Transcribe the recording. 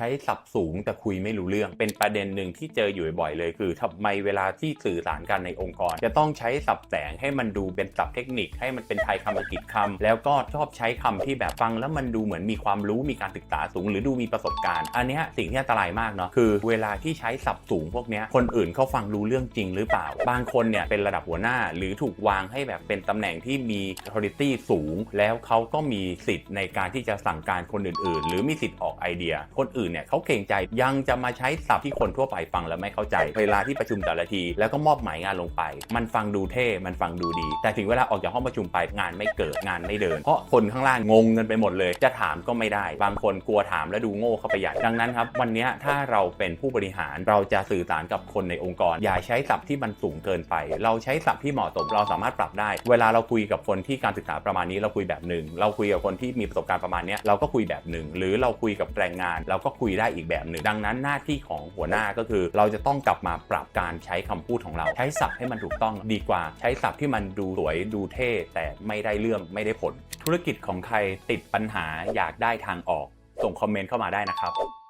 ช้ศัพท์สูงแต่คุยไม่รู้เรื่อง เป็นประเด็นหนึ่งที่เจออยู่บ่อยๆเลย คือทำไมเวลาที่สื่อสารกันในองค์กร จะต้องใช้ศัพท์แสงให้มันดูเป็นศัพท์เทคนิคให้มันเป็นไทยคำอังกฤษคำแล้วก็ชอบใช้คำที่แบบฟังแล้วมันดูเหมือนมีความรู้มีการศึกษาสูง หรือดูมีประสบการณ์ อันนี้สิ่งที่อันตรายมากเนาะคือเวลาที่ใช้ศัพท์สูงพวกนี้คนอื่นเขาฟังรู้เรื่องจริงหรือเปล่า บางคนเนี่ยเป็นระดับหัวหน้า หรือถูกวางให้แบบเป็นตำแหน่งที่มี authority สูง แล้วเขาก็มีสิทธิ์ในการที่จะสั่งการคนอื่น ๆ หรือมีสิทธิ์ออกไอเดีย คนอื่นเนี่ยเขาเกรงใจยังจะมาใช้ศัพท์ที่คนทั่วไปฟังแล้วไม่เข้าใจ เวลาที่ประชุมแต่ละที แล้วก็มอบหมายงานลงไป มันฟังดูเท่ มันฟังดูดี แต่ถึงเวลาออกจากห้องประชุมไปงานไม่เกิดงานไม่เดิน เพราะคนข้างล่างงงกันไปหมดเลย จะถามก็ไม่ได้ บางคนกลัวถามแล้วดูโง่เข้าไปใหญ่ดังนั้นครับวันเนี้ยถ้าเราเป็นผู้บริหารเราจะสื่อสารกับคนในองค์กร อย่าใช้ศัพท์ที่มันสูงเกินไป เราใช้ศัพท์ที่เหมาะสมเราสามารถปรับได้ เวลาเราคุยกับคนที่การศึกษาประมาณนี้เราคุยแบบหนึ่งเราคุยกับคนที่มีประสบการณ์ประมาณเนี้ยเราก็คุยแบบหนึ่งหรือเราคุยกับแรงงานเราก็คุยได้อีกแบบหนึ่ง ดังนั้นหน้าที่ของหัวหน้าก็คือ เราจะต้องกลับมาปรับการใช้คำพูดของเรา ใช้ศัพท์ให้มันถูกต้องดีกว่า ใช้ศัพท์ที่มันดูสวยดูเท่แต่ไม่ได้เรื่องไม่ได้ผล ธุรกิจของใครติดปัญหาอยากได้ทางออก ส่งคอมเมนต์เข้ามาได้นะครับ